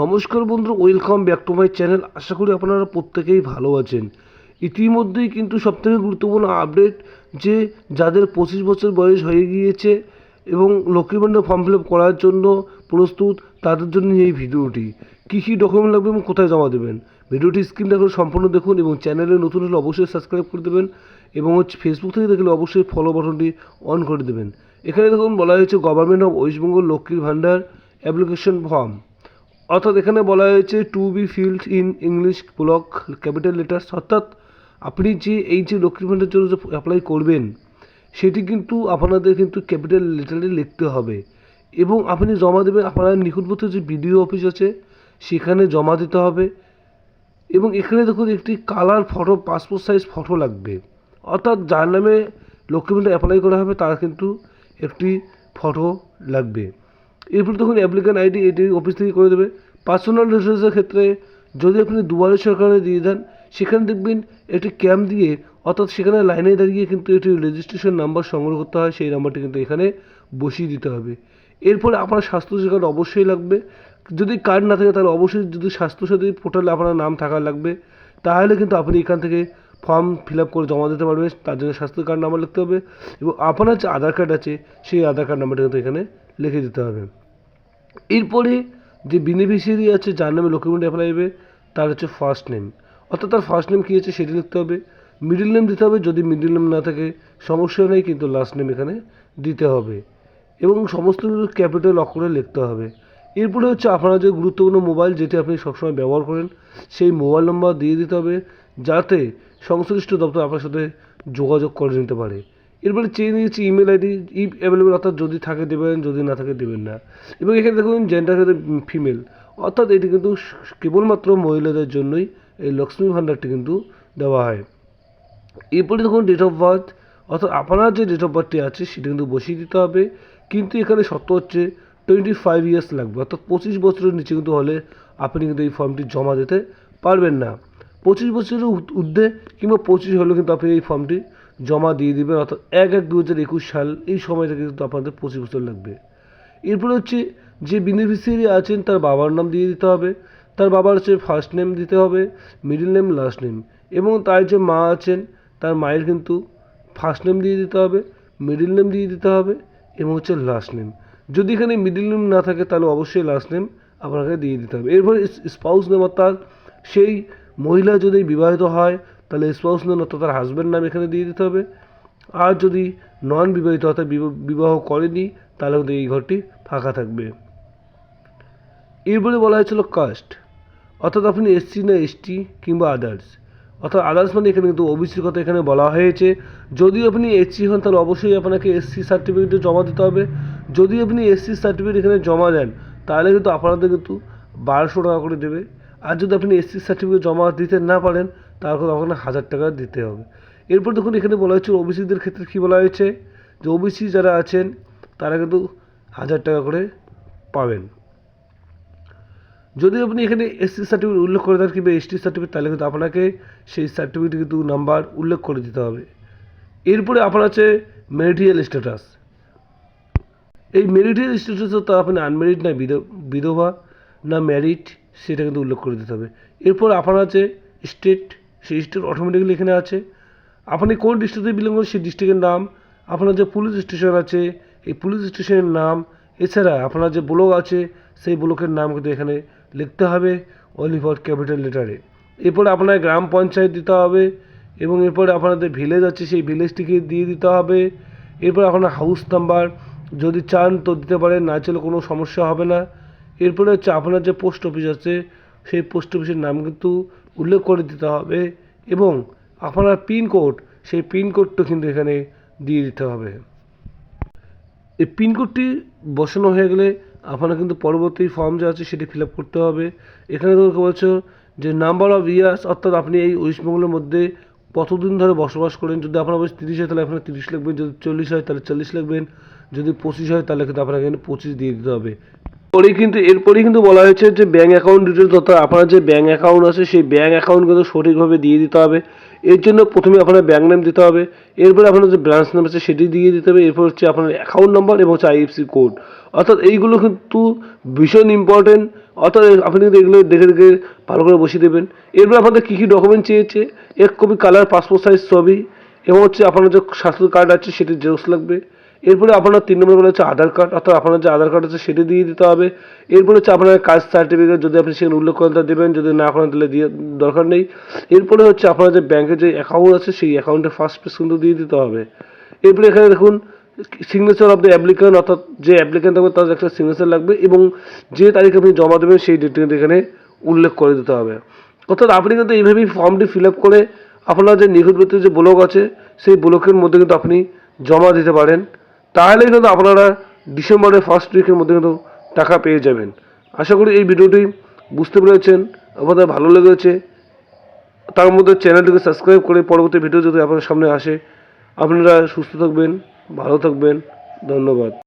নমস্কার বন্ধু welcome back to my channel আশা করি আপনারা প্রত্যেকেই ভালো আছেন। ইতিমধ্যেই কিন্তু সবথেকে গুরুত্বপূর্ণ আপডেট যে যাদের পঁচিশ বছর বয়স হয়ে গিয়েছে এবং লক্ষ্মীর ভাণ্ডার ফর্ম ফিল আপ করার জন্য প্রস্তুত, তাদের জন্য এই ভিডিওটি। কী কী ডকুমেন্ট লাগবে এবং কোথায় জমা দেবেন? ভিডিওটি স্ক্রিনটা করে সম্পূর্ণ দেখুন এবং চ্যানেলে নতুন হলে অবশ্যই সাবস্ক্রাইব করে দেবেন এবং হচ্ছে ফেসবুক থেকে দেখলে অবশ্যই ফলো বাটনটি অন করে দেবেন। এখানে দেখুন বলা হয়েছে গভর্নমেন্ট অফ ওয়েস্ট বেঙ্গল লক্ষ্মীর ভাণ্ডার অ্যাপ্লিকেশন ফর্ম অর্থাৎ এখানে বলা হয়েছে to be filled in English block capital letters অর্থাৎ আপনি যে এই যে লক্ষ্মীর ভাণ্ডারের জন্য যে অ্যাপ্লাই করবেন, সেটি কিন্তু আপনাদের কিন্তু ক্যাপিটাল লেটারে লিখতে হবে। এবং আপনি জমা দেবেন আপনার নিকটবর্তী যে বিডিও অফিস আছে, সেখানে জমা দিতে হবে। এবং এখানে দেখুন একটি colour photo passport size photo লাগবে। অর্থাৎ যার নামে লক্ষ্মী ভাণ্ডার অ্যাপ্লাই করা হবে, তার কিন্তু একটি ফটো লাগবে। এরপর দেখুন অ্যাপ্লিকেন্ট আইডি এটি অফিস থেকে করে দেবে। পার্সোনাল ডিটেলসের ক্ষেত্রে যদি আপনি দুয়ারে সরকারে দিয়ে দেন, সেখানে দেখবেন একটি ক্যাম্প দিয়ে, অর্থাৎ সেখানে লাইনে দাঁড়িয়ে কিন্তু একটি রেজিস্ট্রেশন নাম্বার সংগ্রহ করতে হয়, সেই নাম্বারটি কিন্তু এখানে বসিয়ে দিতে হবে। এরপরে আপনার স্বাস্থ্যসাথী কার্ড অবশ্যই লাগবে। যদি কার্ড না থাকে, তাহলে অবশ্যই যদি স্বাস্থ্যসাথী পোর্টালে আপনার নাম থাকা লাগবে, তাহলে কিন্তু আপনি এখান থেকে ফর্ম ফিল আপ করে জমা দিতে পারবেন। তার জন্য স্বাস্থ্য কার্ড নাম্বার লিখতে হবে এবং আপনার যে আধার কার্ড আছে, সেই আধার কার্ড নাম্বারটা কিন্তু এখানে লিখে দিতে হবে। এরপরে যে বেনিফিশিয়ারি আছে, যার নামে লক্ষ্মীর অ্যাপ্লাই হবে, তার হচ্ছে ফার্স্ট নেম অর্থাৎ তার ফার্স্ট নেম কী আছে সেটি লিখতে হবে। মিডিল নেম দিতে হবে, যদি মিডিল নেম না থাকে, সমস্যা নেই, কিন্তু লাস্ট নেম এখানে দিতে হবে। এবং সমস্ত কিছু ক্যাপিটাল অক্ষরে লিখতে হবে। এরপরে হচ্ছে আপনার যে গুরুত্বপূর্ণ মোবাইল যেটি আপনি সবসময় ব্যবহার করেন, সেই মোবাইল নম্বর দিয়ে দিতে হবে, যাতে সংশ্লিষ্ট দপ্তর আপনার সাথে যোগাযোগ করে নিতে পারে। এরপরে চেয়ে নিয়েছি ইমেল আইডি ইফ অ্যাভেলেবেল অর্থাৎ যদি থাকে দেবেন, যদি না থাকে দেবেন না। এবং এখানে দেখুন জেন্ডার ক্ষেত্রে ফিমেল অর্থাৎ এটি কিন্তু কেবলমাত্র মহিলাদের জন্যই এই লক্ষ্মী ভাণ্ডারটি কিন্তু দেওয়া হয়। এরপরে দেখুন ডেট অফ বার্থ অর্থাৎ আপনার যে ডেট অফ বার্থটি আছে, সেটা কিন্তু বসিয়ে দিতে হবে। কিন্তু এখানে সত্য হচ্ছে টোয়েন্টি ফাইভ ইয়ার্স লাগবে। অর্থাৎ পঁচিশ বছরের নিচে কিন্তু হলে আপনি কিন্তু এই ফর্মটি জমা দিতে পারবেন না। পঁচিশ বছরের ঊর্ধ্বে কিংবা পঁচিশ হলে কিন্তু আপনি এই ফর্মটি জমা দিয়ে দিবেন অর্থাৎ এক এক দু হাজার একুশ সাল এই সময়টা কিন্তু আপনাদের পঁচিশ বছর লাগবে। এরপরে হচ্ছে যে বেনিফিসিয়ারি আছেন, তার বাবার নাম দিয়ে দিতে হবে, তার বাবার হচ্ছে ফার্স্ট নেম দিতে হবে মিডল নেম লাস্ট নেম এবং তার যে মা আছেন, তার মায়ের কিন্তু ফার্স্ট নেম দিয়ে দিতে হবে মিডল নেম দিয়ে দিতে হবে এবং হচ্ছে লাস্ট নেম যদি এখানে মিডল নেম না থাকে, তাহলে অবশ্যই লাস্ট নেম আপনাকে দিয়ে দিতে হবে। এরপরে স্পাউস নেম অর্থাৎ সেই মহিলা যদি বিবাহিত হয় তাহলে স্পাউস নেম অর্থাৎ তার হাজব্যান্ড নাম এখানে দিয়ে দিতে হবে। আর যদি নন বিবাহিত অর্থাৎ বিবাহ করেনি, তাহলে কিন্তু এই ঘরটি ফাঁকা থাকবে। এরপরে বলা হয়েছিল কাস্ট অর্থাৎ আপনি এসসি না এসটি কিংবা আদার্স অর্থাৎ আদার্স মানে এখানে কিন্তু ওবিসির কথা এখানে বলা হয়েছে। যদি আপনি এসসি হন, তাহলে অবশ্যই আপনাকে এসসি সার্টিফিকেটে জমা দিতে হবে। যদি আপনি এসসি সার্টিফিকেট এখানে জমা দেন, তাহলে কিন্তু আপনাদের কিন্তু বারোশো টাকা করে দেবে। আর যদি আপনি এসসি সার্টিফিকেট জমা দিতে না পারেন কিন্তু আপনাকে হাজার টাকা দিতে হবে। এরপর দেখুন এখানে বলা হয়েছে ওবিসিদের ক্ষেত্রে কী বলা হয়েছে? যে ওবিসি যারা আছেন, তারা কিন্তু হাজার টাকা করে পাবেন। যদি আপনি এখানে এসসি সার্টিফিকেট উল্লেখ করে দেন কিংবা এসটি সার্টিফিকেট, তাহলে কিন্তু আপনাকে সেই সার্টিফিকেট কিন্তু নাম্বার উল্লেখ করে দিতে হবে। এরপরে আপনার আছে মেরিটিয়াল স্ট্যাটাস। এই মেরিটিয়াল স্ট্যাটাসে তো আপনি আনমেরিড না বিধ- বিধবা না ম্যারিড, সেটা কিন্তু উল্লেখ করে দিতে হবে। এরপর আপনার আছে স্টেট সেই স্টেট অটোমেটিক্যালি এখানে আছে। আপনি কোন ডিস্ট্রিক্টে বিলং করেন সেই ডিস্ট্রিক্টের নাম, আপনার যে পুলিশ স্টেশন আছে, এই পুলিশ স্টেশনের নাম, এছাড়া আপনার যে ব্লক আছে, সেই ব্লকের নাম কিন্তু এখানে লিখতে হবে অনলি ফর ক্যাপিটাল লেটারে এরপরে আপনার গ্রাম পঞ্চায়েত দিতে হবে, এবং এরপরে আপনাদের ভিলেজ আছে, সেই ভিলেজটিকে দিয়ে দিতে হবে। এরপর আপনার হাউস নাম্বার যদি চান তো দিতে পারেন, না চাইলে কোনো সমস্যা হবে না। এরপরে হচ্ছে আপনার যে পোস্ট অফিস আছে, সেই পোস্ট অফিসের নাম কিন্তু উল্লেখ করে দিতে হবে এবং আপনার পিনকোড সেই পিনকোডটা কিন্তু এখানে দিয়ে দিতে হবে। এই পিনকোডটি বসানো হয়ে গেলে আপনার কিন্তু পরবর্তী ফর্ম যা আছে সেটি ফিল আপ করতে হবে। এখানে তোমাকে বলছো যে নাম্বার অফ ইয়ার্স, অর্থাৎ আপনি এই ওয়েস্টবেঙ্গলের মধ্যে কতদিন ধরে বসবাস করেন, যদি আপনার বয়স তিরিশ হয়, তাহলে আপনার তিরিশ লিখবেন, যদি চল্লিশ হয়, তাহলে চল্লিশ লিখবেন, যদি পঁচিশ হয়, তাহলে কিন্তু আপনাকে পঁচিশ দিয়ে দিতে হবে। পরেই কিন্তু, এরপরেই কিন্তু বলা হয়েছে যে ব্যাঙ্ক অ্যাকাউন্ট ডিটেলস অর্থাৎ আপনার যে ব্যাঙ্ক অ্যাকাউন্ট আছে, সেই ব্যাঙ্ক অ্যাকাউন্ট কিন্তু সঠিকভাবে দিয়ে দিতে হবে। এর জন্য প্রথমে আপনার ব্যাঙ্ক নেম দিতে হবে। এরপরে আপনার যে ব্রাঞ্চ নাম আছে, সেটি দিয়ে দিতে হবে। এরপর হচ্ছে আপনার অ্যাকাউন্ট নাম্বার এবং হচ্ছে আইএফসি কোড অর্থাৎ এইগুলো কিন্তু ভীষণ ইম্পর্টেন্ট অর্থাৎ আপনি কিন্তু এগুলো দেখে দেখে ভালো করে বসিয়ে দেবেন। এরপরে আপনাদের কী কী ডকুমেন্ট চেয়েছে? এক কপি কালার পাসপোর্ট সাইজ ছবি এবং হচ্ছে আপনার যে স্বাস্থ্য কার্ড আছে, সেটি জেরক্স লাগবে। এরপরে আপনার তিন নম্বর বলে হচ্ছে আধার কার্ড, অর্থাৎ আপনার যে আধার কার্ড আছে সেটি দিয়ে দিতে হবে। এরপরে হচ্ছে আপনার কাস্ট সার্টিফিকেট যদি আপনি সেখানে উল্লেখ করেন তা দেবেন, যদি না করেন তাহলে দিয়ে দরকার নেই। এরপরে হচ্ছে আপনার যে ব্যাংকের যে অ্যাকাউন্ট আছে, সেই অ্যাকাউন্টের ফার্স্ট পেজ কিন্তু দিয়ে দিতে হবে। এরপরে এখানে দেখুন সিগনেচার অফ দ্য অ্যাপ্লিকেন্ট অর্থাৎ যে অ্যাপ্লিকেন্ট থাকবে তার একটা সিগনেচার লাগবে এবং যে তারিখে আপনি জমা দেবেন, সেই ডেট কিন্তু এখানে উল্লেখ করে দিতে হবে। অর্থাৎ আপনি কিন্তু এইভাবেই ফর্মটি ফিল আপ করে আপনার যে নিকটবর্তী যে ব্লক আছে, সেই ব্লকের মধ্যে কিন্তু আপনি জমা দিতে পারেন। তাহলেই কিন্তু আপনারা ডিসেম্বরের ফার্স্ট উইকের মধ্যে কিন্তু টাকা পেয়ে যাবেন। আশা করি এই ভিডিওটি বুঝতে পেরেছেন, আপনাদের ভালো লেগেছে। তার মধ্যে চ্যানেলটিকে সাবস্ক্রাইব করে পরবর্তী ভিডিও যদি আপনার সামনে আসে, আপনারা সুস্থ থাকবেন, ভালো থাকবেন। ধন্যবাদ।